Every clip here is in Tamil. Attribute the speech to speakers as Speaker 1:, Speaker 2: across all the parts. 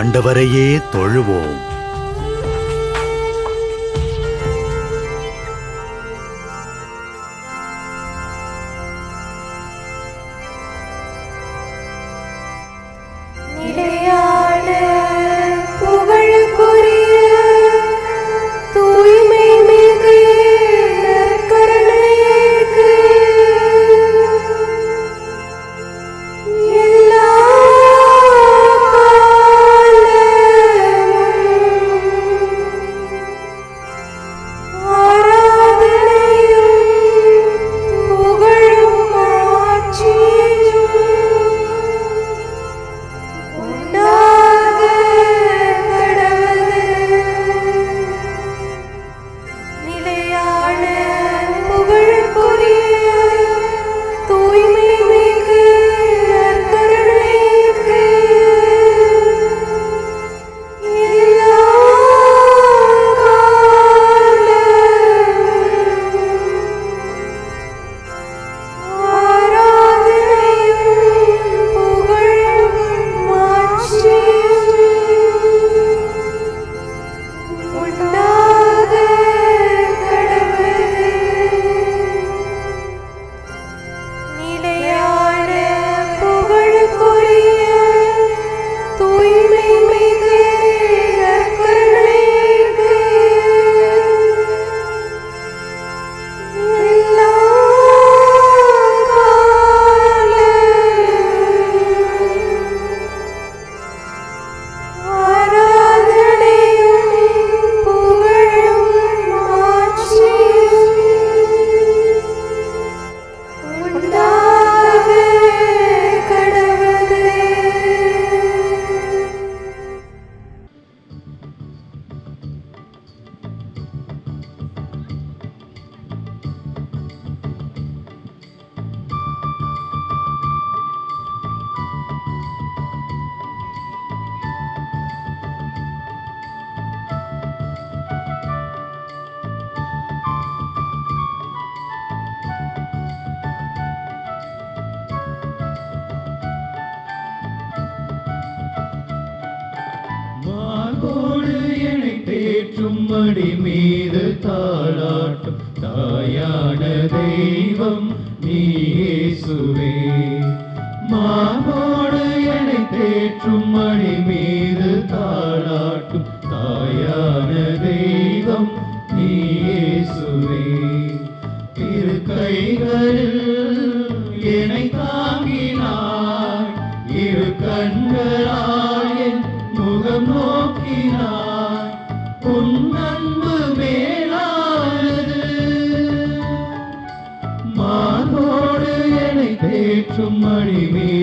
Speaker 1: ஆண்டவரையே தொழுவோம்.
Speaker 2: தாயோடு இணைத்தேற்றும் மடி மீது தாளாட்டும். தாயான தெய்வம் நீ சுவே மாமா மணிமே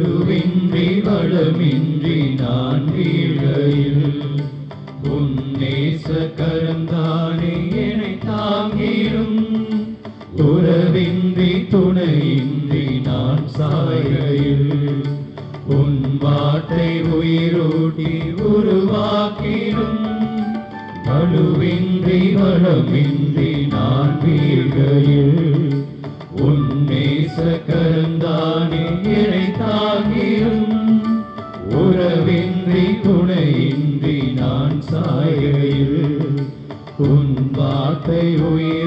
Speaker 2: நடுவின்றி வளமின்றி நான் வீழையில் இழைத்தாகியும் உறவின்றி துணையின்றி நான் சாயையில் உன் வார்த்தை உயிர்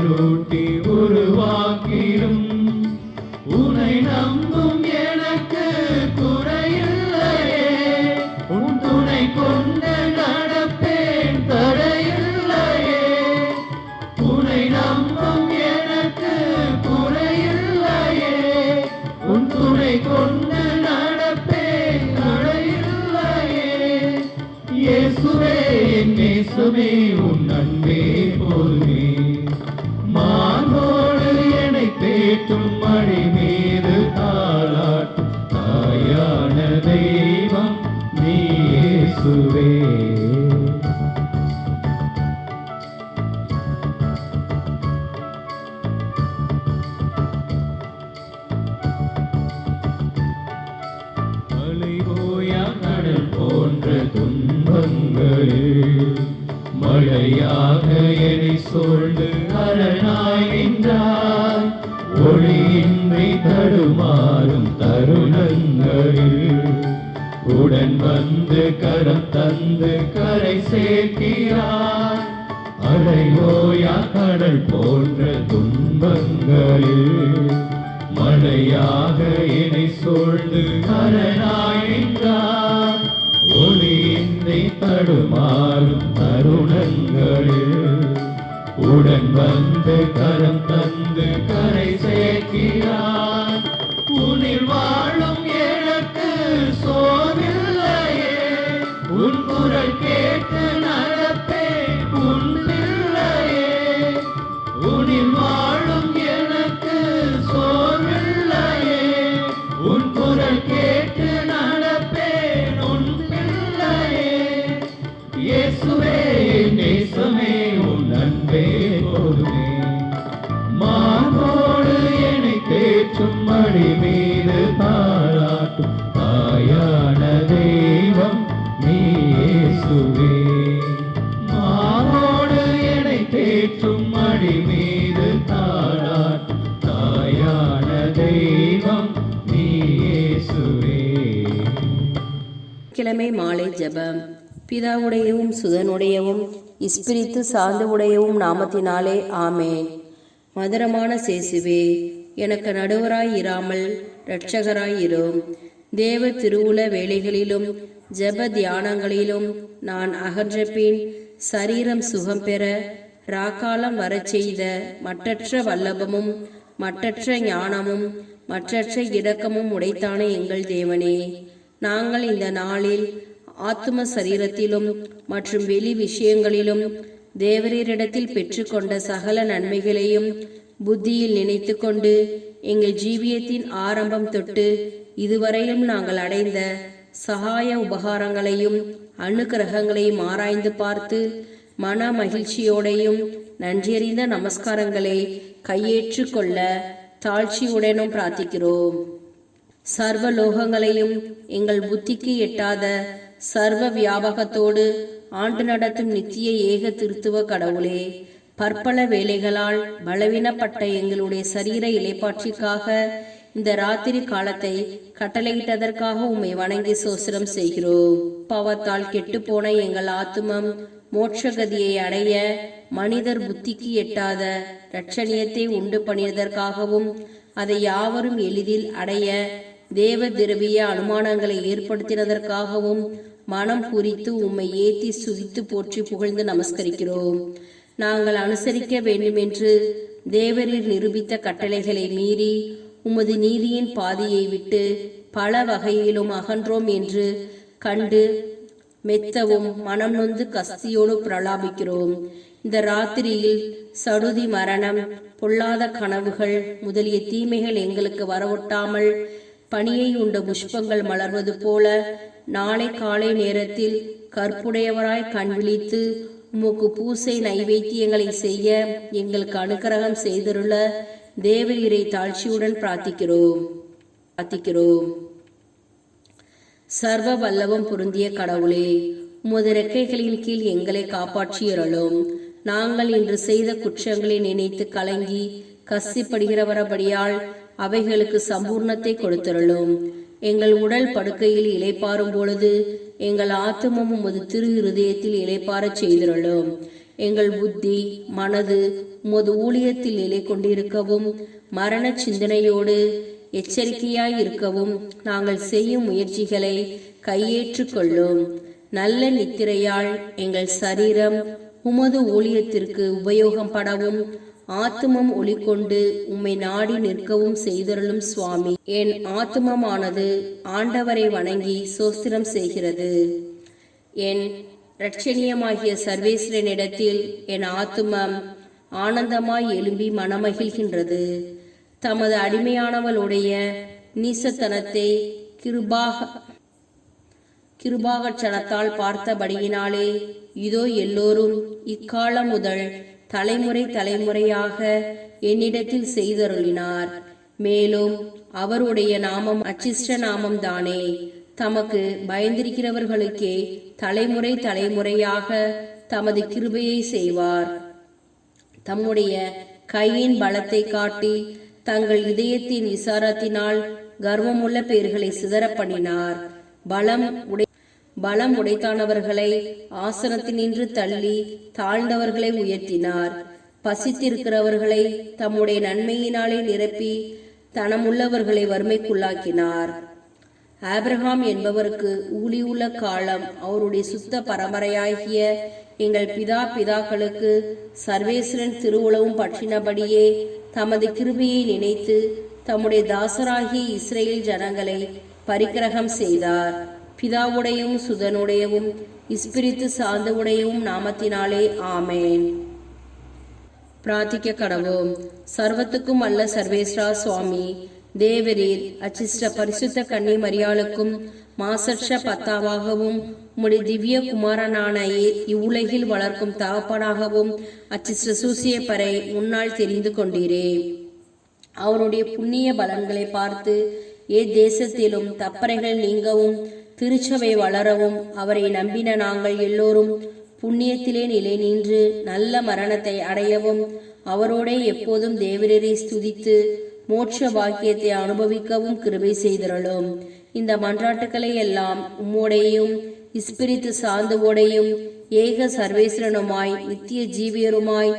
Speaker 2: உடன் வந்து கரம் தந்து கரை சேர்க்கிறார். அடையோயா கடல் போன்ற துன்பங்களில் மழையாக என்னை சூழ்ந்து அரணாய் ஒளியின்றி தடுமாறும் தருணங்களில் உடன் வந்து கரம் தந்து கரை சேர்க்கிறார். உன்னில் குரல் கேட்டு நடப்பேன் உன் பிள்ளையே உன்னில் வாழும் எனக்கு சோவில்லையே உன் குரல் கேட்டு நடப்பேன் உன் பிள்ளையே இயேசுவே நேசமே உன் அன்பே போதுமே. மானோடு என்னை தேற்றும் மடி மீது தாளாட்டும் தாயான இயேசுவே
Speaker 3: மாலை ஜெபம். பிதாவுடையவும் சுதனுடையவும் இஸ்பிரித்து சார்ந்து உடையவும் நாமத்தினாலே ஆமேன். மதுரமான சேசுவே எனக்கு நடுவராய் இராமல் இரட்சகராய் இரும் தேவ திருவுல வேலைகளிலும் ஜெப தியானங்களிலும் நான் அகன்ற பின் சரீரம் சுகம் பெற ராக்காலம் வரச் செய்த மற்றற்ற வல்லபமும் மற்றற்ற ஞானமும் மற்றற்ற இடக்கமும் உடைத்தான எங்கள் தேவனே. நாங்கள் இந்த நாளில் ஆத்ம சரீரத்திலும் மற்றும் வெளி விஷயங்களிலும் தேவரீரிடத்தில் பெற்றுக்கொண்ட சகல நன்மைகளையும் புத்தியில் நினைத்து கொண்டு எங்கள் ஜீவியத்தின் ஆரம்பம் தொட்டு இதுவரையிலும் நாங்கள் அடைந்த சகாய உபகாரங்களையும் அனுக்கிரகங்களையும் ஆராய்ந்து பார்த்து மன மகிழ்ச்சியோடையும் நன்றியறிந்த நமஸ்காரங்களை கையேற்று கொள்ள தாழ்ச்சியுடனும் பிரார்த்திக்கிறோம். சர்வ லோகங்களையும் எங்கள் புத்திக்கு எட்டாத சர்வ வியாபகத்தோடு ஆண்டு நடத்தும் நித்திய ஏக திருத்துவ கடவுளே பற்பல வேலைகளால் பலவீனப்பட்ட எங்களுடைய சரீர இலைப்பாட்சிக்காக இந்த ராத்திரி காலத்தை கட்டளையிட்டதற்காக உம்மை வணங்கி சோசனம் செய்கிறோம். பாவத்தால் கெட்டுப்போன எங்கள் ஆத்துமம் மோட்சகதியை அடைய மனிதர் புத்திக்கு எட்டாத இரட்சணியத்தை உண்டு பண்ணியதற்காகவும் அதை யாவரும் எளிதில் அடைய தேவ திரவிய அனுமானங்களை ஏற்படுத்தினதற்காகவும் மனம் குறித்து உம்மை ஏத்தி சுதித்து போற்றி புகழ்ந்து நமஸ்கரிக்கிறோம். நாங்கள் அனுசரிக்க வேண்டுமென்று தேவரில் நிரூபித்த கட்டளைகளை மீறி உமது நீதியின் பாதையை விட்டு பல வகையிலும் அகன்றோம் என்று கண்டு மெத்தவும் மனம் நொந்து கஸ்தியோடு பிரலாபிக்கிறோம். இந்த ராத்திரியில் சடுதி மரணம் பொல்லாத கனவுகள் முதலிய தீமைகள் எங்களுக்கு வரவொட்டாமல் பனியை உண்ட புஷ்பங்கள் மலர்வது போல நாளை காலை நேரத்தில் கற்புடையவராய் கண் விழித்து உமக்கு பூசை நைவேத்தியங்களை செய்ய எங்களுக்கு அனுக்கிரகம் செய்திருள்ள தேவரீரை தாழ்ச்சியுடன் பிரார்த்திக்கிறோம். பிரார்த்திக்கிறோம். சர்வ வல்லவம் பொருந்திய கடவுளே உமது ரெக்கைகளின் கீழ் எங்களை காப்பாற்றியறலும் நாங்கள் இன்று செய்த குற்றங்களை நினைத்து கலங்கி கசிப்படுகிறவரபடியால் அவைகளுக்கு சம்பூர்ணத்தை கொடுத்தருளும். எங்கள் உடல் படுக்கையில் இளைப்பாறும் பொழுது எங்கள் ஆத்துமம் உமது திரு இருதயத்தில் இளைப்பாறச் செய்திருளும். எங்கள் புத்தி மனது உமது ஊழியத்தில் நிலை கொண்டிருக்கவும் மரண சிந்தனையோடு எச்சரிக்கையாய் இருக்கவும் நாங்கள் செய்யும் முயற்சிகளை கையேற்றுக்கொள்ளும் நல்ல நித்திரையால் எங்கள் சரீரம் உமது ஊழியத்திற்கு உபயோகம் படவும் ஆத்துமம் ஒளிக்கொண்டு உம்மை நாடி நிற்கவும் செய்தருளும் சுவாமி. என் ஆத்துமமானது ஆண்டவரை வணங்கி சோஸ்திரம் செய்கிறது. என் இரட்சணியமாகிய சர்வேஸ்வரனிடத்தில் என் ஆத்துமம் ஆனந்தமாய் எழும்பி மனமகிழ்கின்றது. தமது அடிமையானவளுடைய நீசத்தனத்தை கிருபாக கிருபாகச்சனத்தால் பார்த்தபடியினாலே இதோ எல்லோரும் இக்காலம் முதல் தலைமுறை தலைமுறையாக என்னிடத்தில் செய்தருளினார். மேலும் அவருடைய நாமம் அச்சிஷ்ட நாமம் தானே தமக்கு பயந்திருக்கிறவர்களுக்கே தலைமுறை தலைமுறையாக தமது கிருபையை செய்வார். தம்முடைய கையின் பலத்தை காட்டி தங்கள் இதயத்தின் விசாரத்தினால் கர்வமுள்ள பெயர்களை சிதற பண்ணினார். பலம் உடை பலம் உடைத்தானவர்களை ஆசனத்தினின்று தள்ளி தாழ்ந்தவர்களை உயர்த்தினார். பசித்திருக்கிறவர்களை தம்முடைய நன்மையினாலே நிரப்பி தனமுள்ளவர்களை வறுமைக்குள்ளாக்கினார். ஆப்ரஹாம் என்பவருக்கு ஊழியுள்ள காலம் அவருடைய சுத்த பரம்பரையாகிய எங்கள் பிதா பிதாக்களுக்கு சர்வேஸ்வரன் திருவுளவும் பற்றினபடியே தமது கிருபியை நினைத்து தம்முடைய தாசராகிய இஸ்ரேல் ஜனங்களை பரிக்கிரகம் செய்தார். பிதாவுடையவும் சுதனுடையவும் இஸ்பிரித்து சார்ந்தவுடையவும் நாமத்தினாலே ஆமேன். பிரார்த்திக்க கடவோம் சர்வத்துக்கும் அல்ல சர்வேஸ்வரா சுவாமி தேவரீர் அச்சிஷ்ட பரிசுத்த கன்னி மரியாளுக்கும் மாசற்ற பத்தாவாகவும் உம்முடைய திவ்ய குமாரனான இவ்வுலகில் வளர்க்கும் தகப்பனாகவும் அச்சிஷ்ட சூசிய பறை முன்னால் தெரிந்து கொண்டீரே. அவருடைய புண்ணிய பலன்களை பார்த்து ஏ தேசத்திலும் தப்பறைகள் நீங்கவும் திருச்சபை வளரவும் அவரை நம்பின நாங்கள் எல்லோரும் புண்ணியத்திலே நிலை நின்று நல்ல மரணத்தை அடையவும் அவரோடே எப்போதும் தேவரரை ஸ்துதித்து மோட்ச பாக்கியத்தை அனுபவிக்கவும் கிருபை செய்திருளும். இந்த மன்றாட்டுக்களை எல்லாம் உம்மோடையும் இஸ்பிரித்து சார்ந்தவோடையும் ஏக சர்வேஸ்வரனுமாய் நித்திய ஜீவியருமாய்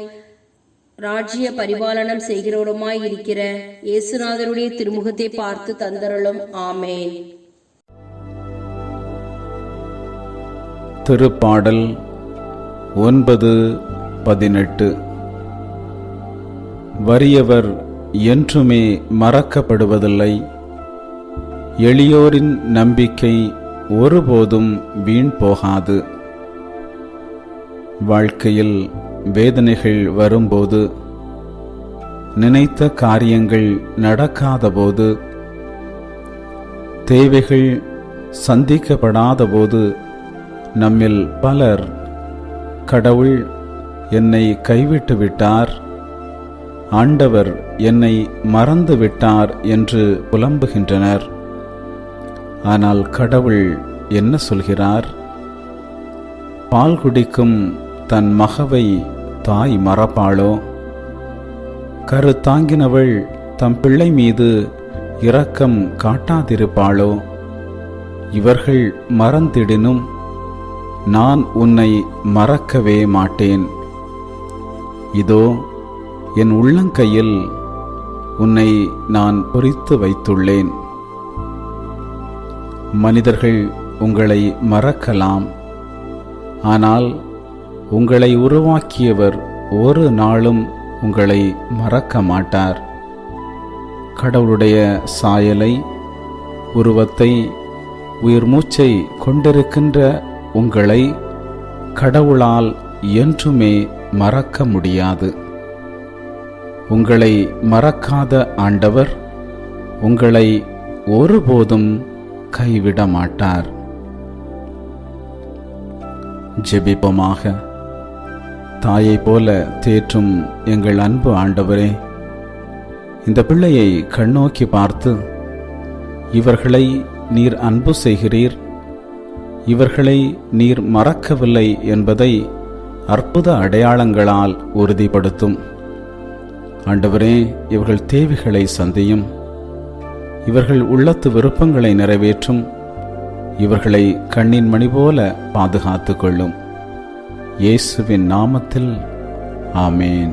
Speaker 3: ராஜ்ய பரிபாலனம் செய்கிறவருமாய் இருக்கிற இயேசுநாதருடைய திருமுகத்தை பார்த்து தந்தருளும். ஆமேன்.
Speaker 4: திருப்பாடல் ஒன்பது பதினெட்டு. வறியவர் என்றுமே மறக்கப்படுவதில்லை. எளியோரின் நம்பிக்கை ஒருபோதும் வீண் போகாது. வாழ்க்கையில் வேதனைகள் வரும்போது நினைத்த காரியங்கள் நடக்காதபோது தேவைகள் சந்திக்கப்படாதபோது நம்மில் பலர் கடவுள் என்னை கைவிட்டு விட்டார் ஆண்டவர் என்னை மறந்து விட்டார் என்று புலம்புகின்றனர். ஆனால் கடவுள் என்ன சொல்கிறார்? பால் குடிக்கும் தன் மகவை தாய் மறப்பாளோ? கருத்தாங்கினவள் தம் பிள்ளை மீது இரக்கம் காட்டாதிருப்பாளோ? இவர்கள் மறந்திடினும் நான் உன்னை மறக்கவே மாட்டேன். இதோ என் உள்ளங்கையில் உன்னை நான் பொறித்து வைத்துள்ளேன். மனிதர்கள் உங்களை மறக்கலாம். ஆனால் உங்களை உருவாக்கியவர் ஒரு நாளும் உங்களை மறக்க மாட்டார். கடவுளுடைய சாயலை உருவத்தை உயிர் மூச்சை கொண்டிருக்கின்ற உங்களை கடவுளால் என்றுமே மறக்க முடியாது. உங்களை மறக்காத ஆண்டவர் உங்களை ஒருபோதும் கைவிட மாட்டார். ஜெபிப்பமாக. தாயைப் போல தேற்றும் எங்கள் அன்பு ஆண்டவரே இந்த பிள்ளையை கண்ணோக்கி பார்த்து இவர்களை நீர் அன்பு செய்கிறீர். இவர்களை நீர் மறக்கவில்லை என்பதை அற்புத அடையாளங்களால் உறுதிப்படுத்தும். ஆண்டவரே இவர்கள் தேவைகளை சந்தியும். இவர்கள் உள்ளத்து விருப்பங்களை நிறைவேற்றும். இவர்களை கண்ணின் மணி போல பாதுகாத்துக் கொள்ளும். இயேசுவின் நாமத்தில் ஆமேன்.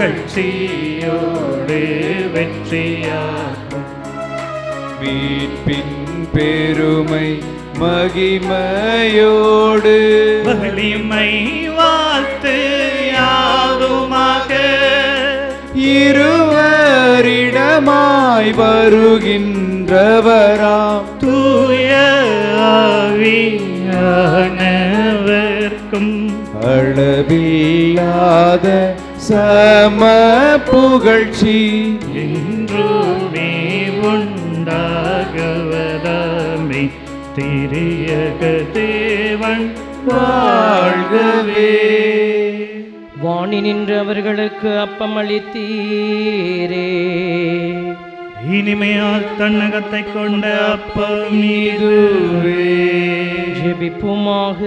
Speaker 5: புகழ்ச்சியோடு வெற்றியாகும்
Speaker 6: மீட்பின் பெருமை மகிமையோடு.
Speaker 5: வலிமை வாழ்த்து யாதுமாக
Speaker 6: இருவரிடமாய் வருகின்றவராம்.
Speaker 5: தூய ஆவியானவர்க்கும்.
Speaker 6: அளவில்லாத சம புகழ்ச்சி.
Speaker 5: என்றுமே உண்டாகவதாமே திரியக தேவன் வாழ்கவே.
Speaker 7: வாணி நின்று அவர்களுக்கு அப்பம் அளித்தீரே
Speaker 5: இனிமையால் தன்னகத்தை கொண்ட அப்பம் இதுவே
Speaker 7: ஜெபிப்புமாக.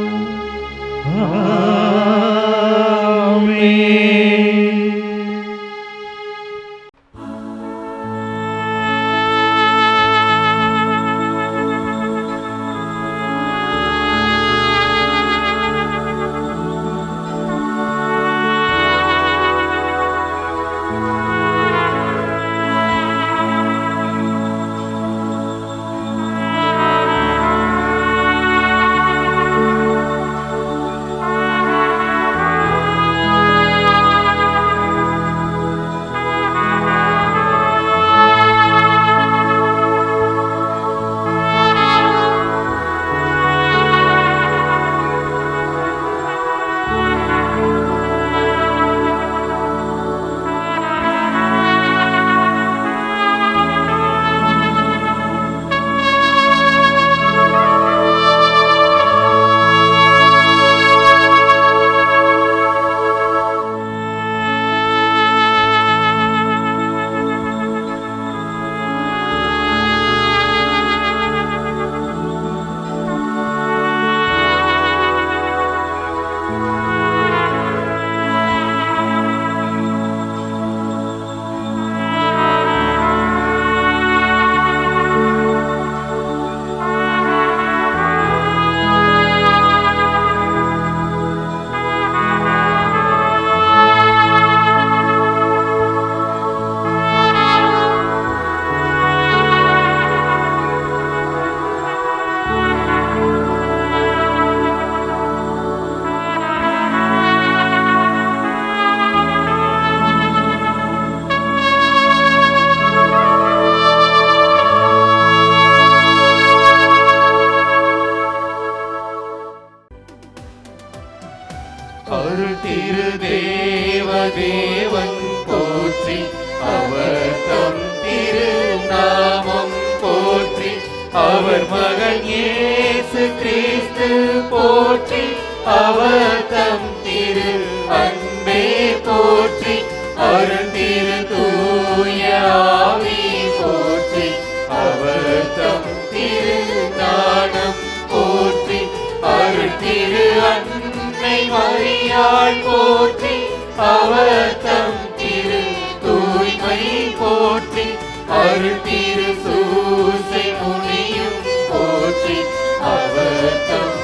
Speaker 8: அருள் திரு அன்னை மரியாள் போற்றி அவர் தம் திரு தூய்மை போற்றி அருள் திரு சூசை முனியும் போற்றி அவர் தம்